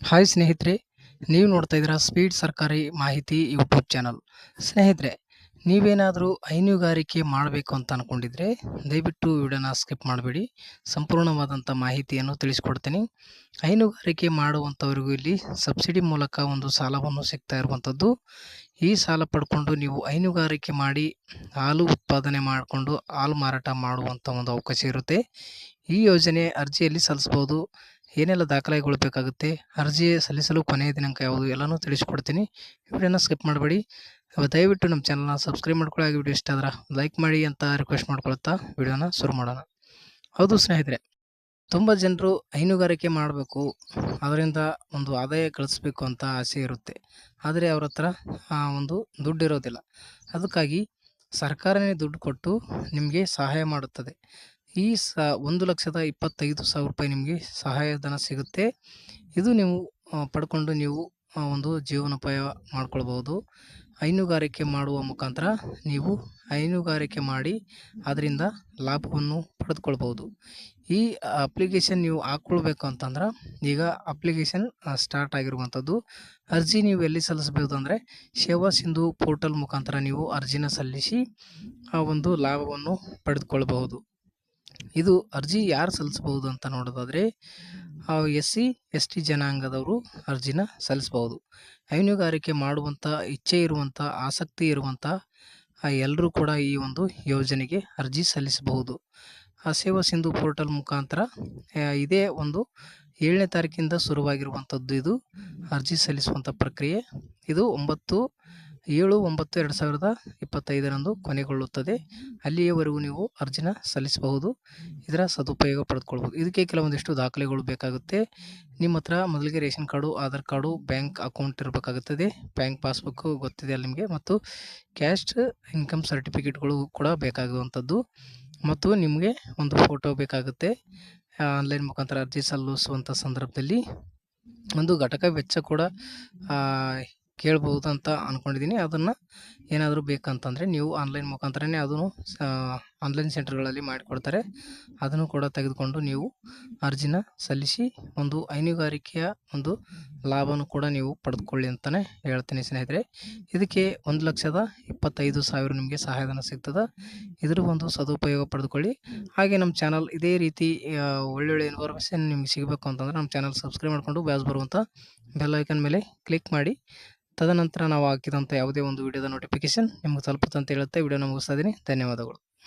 Hi ಸ್ನೇಹಿತರೆ, ನೀವು ನೋಡ್ತಾ ಇದ್ದೀರಾ ಸ್ಪೀಡ್ ಸರ್ಕಾರಿ ಮಾಹಿತಿ ಯೂಟ್ಯೂಬ್ ಚಾನಲ್ ಸ್ನೇಹಿತರೆ, ನೀವೇನಾದರೂ ಹೈನುಗಾರಿಕೆ ಮಾಡಬೇಕು ಅಂತ ಅಂದ್ಕೊಂಡಿದ್ರೆ ದಯವಿಟ್ಟು ವಿಡಿಯೋನ ಸ್ಕಿಪ್ ಮಾಡಬೇಡಿ. ಸಂಪೂರ್ಣವಾದಂಥ ಮಾಹಿತಿಯನ್ನು ತಿಳಿಸ್ಕೊಡ್ತೀನಿ. ಹೈನುಗಾರಿಕೆ ಮಾಡುವಂಥವ್ರಿಗೂ ಇಲ್ಲಿ ಸಬ್ಸಿಡಿ ಮೂಲಕ ಒಂದು ಸಾಲವನ್ನು ಸಿಗ್ತಾ ಇರುವಂಥದ್ದು ಈ ಸಾಲ ಪಡ್ಕೊಂಡು ನೀವು ಹೈನುಗಾರಿಕೆ ಮಾಡಿ ಹಾಲು ಉತ್ಪಾದನೆ ಮಾಡಿಕೊಂಡು ಹಾಲು ಮಾರಾಟ ಮಾಡುವಂಥ ಒಂದು ಅವಕಾಶ ಇರುತ್ತೆ. ಈ ಯೋಜನೆ ಅರ್ಜಿಯಲ್ಲಿ ಸಲ್ಲಿಸ್ಬೋದು ಏನೆಲ್ಲ ದಾಖಲೆಗಳು ಬೇಕಾಗುತ್ತೆ ಅರ್ಜಿ ಸಲ್ಲಿಸಲು ಕೊನೆಯ ದಿನಾಂಕ ಯಾವುದು? ಎಲ್ಲನೂ ತಿಳಿಸ್ಕೊಡ್ತೀನಿ. ವಿಡಿಯೋನ ಸ್ಕಿಪ್ ಮಾಡಬೇಡಿ. ದಯವಿಟ್ಟು ನಮ್ಮ ಚಾನಲ್ನ ಸಬ್ಸ್ಕ್ರೈಬ್ ಮಾಡ್ಕೊಳ್ಳಿ. ವಿಡಿಯೋ ಇಷ್ಟ ಆದ್ರೆ ಲೈಕ್ ಮಾಡಿ ಅಂತ ರಿಕ್ವೆಸ್ಟ್ ಮಾಡ್ಕೊಳ್ತಾ ವಿಡಿಯೋನ ಶುರು ಮಾಡೋಣ. ಹೌದು ಸ್ನೇಹಿತರೆ, ತುಂಬ ಜನರು ಹೈನುಗಾರಿಕೆ ಮಾಡಬೇಕು. ಅದರಿಂದ ಒಂದು ಆದಾಯ ಗಳಿಸ್ಬೇಕು ಅಂತ ಆಸೆ ಇರುತ್ತೆ. ಆದರೆ ಅವ್ರ ಹತ್ರ ಒಂದು ದುಡ್ಡು ಇರೋದಿಲ್ಲ. ಅದಕ್ಕಾಗಿ ಸರ್ಕಾರನೇ ದುಡ್ಡು ಕೊಟ್ಟು ನಿಮಗೆ ಸಹಾಯ ಮಾಡುತ್ತದೆ. ಈ ಸ ಒಂದು ಲಕ್ಷದ ಇಪ್ಪತ್ತೈದು ಸಾವಿರ ರೂಪಾಯಿ ನಿಮಗೆ ಸಹಾಯಧನ ಸಿಗುತ್ತೆ. ಇದು ನೀವು ಪಡ್ಕೊಂಡು ನೀವು ಒಂದು ಜೀವನೋಪಾಯ ಮಾಡ್ಕೊಳ್ಬೋದು ಹೈನುಗಾರಿಕೆ ಮಾಡುವ ಮುಖಾಂತರ ನೀವು ಹೈನುಗಾರಿಕೆ ಮಾಡಿ ಅದರಿಂದ ಲಾಭವನ್ನು ಪಡೆದುಕೊಳ್ಬೋದು ಈ ಅಪ್ಲಿಕೇಶನ್ ನೀವು ಹಾಕ್ಕೊಳ್ಬೇಕು ಅಂತಂದ್ರೆ ಈಗ ಅಪ್ಲಿಕೇಶನ್ ಸ್ಟಾರ್ಟ್ ಆಗಿರುವಂಥದ್ದು. ಅರ್ಜಿ ನೀವು ಎಲ್ಲಿ ಸಲ್ಲಿಸಬಹುದು ಅಂದರೆ ಸೇವಾ ಸಿಂಧು ಪೋರ್ಟಲ್ ಮುಖಾಂತರ ನೀವು ಅರ್ಜಿನ ಸಲ್ಲಿಸಿ ಆ ಒಂದು ಲಾಭವನ್ನು ಪಡೆದುಕೊಳ್ಬಹುದು. ಇದು ಅರ್ಜಿ ಯಾರು ಸಲ್ಲಿಸಬಹುದು ಅಂತ ನೋಡೋದಾದರೆ ಎಸ್ ಸಿ ಎಸ್ ಟಿ ಜನಾಂಗದವರು ಅರ್ಜಿನ ಸಲ್ಲಿಸಬಹುದು. ಹೈನುಗಾರಿಕೆ ಮಾಡುವಂಥ ಇಚ್ಛೆ ಇರುವಂಥ ಆಸಕ್ತಿ ಇರುವಂಥ ಎಲ್ಲರೂ ಕೂಡ ಈ ಒಂದು ಯೋಜನೆಗೆ ಅರ್ಜಿ ಸಲ್ಲಿಸಬಹುದು. ಆ ಸೇವಾ ಸಿಂಧು ಪೋರ್ಟಲ್ ಮುಖಾಂತರ ಇದೇ ಒಂದು ಏಳನೇ ತಾರೀಕಿಂದ ಶುರುವಾಗಿರುವಂಥದ್ದು ಇದು. ಅರ್ಜಿ ಸಲ್ಲಿಸುವಂಥ ಪ್ರಕ್ರಿಯೆ. ಇದು ಒಂಬತ್ತು ಏಳು ಒಂಬತ್ತು ಎರಡು ಸಾವಿರದ ಇಪ್ಪತ್ತೈದರಂದು ಕೊನೆಗೊಳ್ಳುತ್ತದೆ. ಅಲ್ಲಿಯವರೆಗೂ ನೀವು ಅರ್ಜಿನ ಸಲ್ಲಿಸಬಹುದು. ಇದರ ಸದುಪಯೋಗ ಪಡೆದುಕೊಳ್ಬೋದು ಇದಕ್ಕೆ ಕೆಲವೊಂದಿಷ್ಟು ದಾಖಲೆಗಳು ಬೇಕಾಗುತ್ತೆ. ನಿಮ್ಮ ಹತ್ರ ಮೊದಲಿಗೆ ration card, Aadhaar card, bank account ಇರಬೇಕಾಗುತ್ತದೆ. ಬ್ಯಾಂಕ್ ಪಾಸ್ಬುಕ್ಕು ಗೊತ್ತಿದೆ ಅಲ್ಲಿ ನಿಮಗೆ? ಮತ್ತು ಕ್ಯಾಸ್ಟ್ ಇನ್ಕಮ್ ಸರ್ಟಿಫಿಕೇಟ್ಗಳು ಕೂಡ ಬೇಕಾಗುವಂಥದ್ದು. ಮತ್ತು ನಿಮಗೆ ಒಂದು ಫೋಟೋ ಬೇಕಾಗುತ್ತೆ. ಆನ್ಲೈನ್ ಮುಖಾಂತರ ಅರ್ಜಿ ಸಲ್ಲಿಸುವಂಥ ಸಂದರ್ಭದಲ್ಲಿ ಒಂದು ಘಟಕ ವೆಚ್ಚ ಕೂಡ ಕೇಳ್ಬೋದು ಅಂತ ಅಂದ್ಕೊಂಡಿದ್ದೀನಿ ಅದನ್ನು ಏನಾದರೂ ಬೇಕಂತಂದರೆ ನೀವು ಆನ್ಲೈನ್ ಮುಖಾಂತರನೇ ಅದನ್ನು ಆನ್ಲೈನ್ ಸೆಂಟರ್ಗಳಲ್ಲಿ ಮಾಡಿಕೊಡ್ತಾರೆ. ಅದನ್ನು ಕೂಡ ತೆಗೆದುಕೊಂಡು ನೀವು ಅರ್ಜಿನ ಸಲ್ಲಿಸಿ ಒಂದು ಹೈನುಗಾರಿಕೆಯ ಒಂದು ಲಾಭನೂ ಕೂಡ ನೀವು ಪಡೆದುಕೊಳ್ಳಿ ಅಂತಲೇ ಹೇಳ್ತೀನಿ ಸ್ನೇಹಿತರೆ. ಇದಕ್ಕೆ ಒಂದು ಲಕ್ಷದ ಇಪ್ಪತ್ತೈದು ಸಾವಿರ ನಿಮಗೆ ಸಹಾಯಧನ ಸಿಗ್ತದೆ. ಇದರ ಒಂದು ಸದುಪಯೋಗ ಪಡೆದುಕೊಳ್ಳಿ. ಹಾಗೆ ನಮ್ಮ ಚಾನಲ್ ಇದೇ ರೀತಿ ಒಳ್ಳೊಳ್ಳೆ ಇನ್ಫಾರ್ಮೇಷನ್ ನಿಮ್ಗೆ ಸಿಗಬೇಕು ಅಂತಂದರೆ ನಮ್ಮ ಚಾನಲ್ ಸಬ್ಸ್ಕ್ರೈಬ್ ಮಾಡಿಕೊಂಡು, ಬ್ಯಾಸ್ ಬರುವಂಥ ಬೆಲ್ ಐಕನ್ ಮೇಲೆ ಕ್ಲಿಕ್ ಮಾಡಿ. ತದನಂತರ ನಾವು ಹಾಕಿದಂಥ ಯಾವುದೇ ಒಂದು ವಿಡಿಯೋದ ನೋಟಿಫಿಕೇಶನ್ ನಿಮ್ಗೆ ತಲುಪುತ್ತಂತ ಹೇಳುತ್ತೆ. ವಿಡಿಯೋ ಮುಗಿಸ್ತಾ ಇದ್ದೀನಿ. ಧನ್ಯವಾದಗಳು.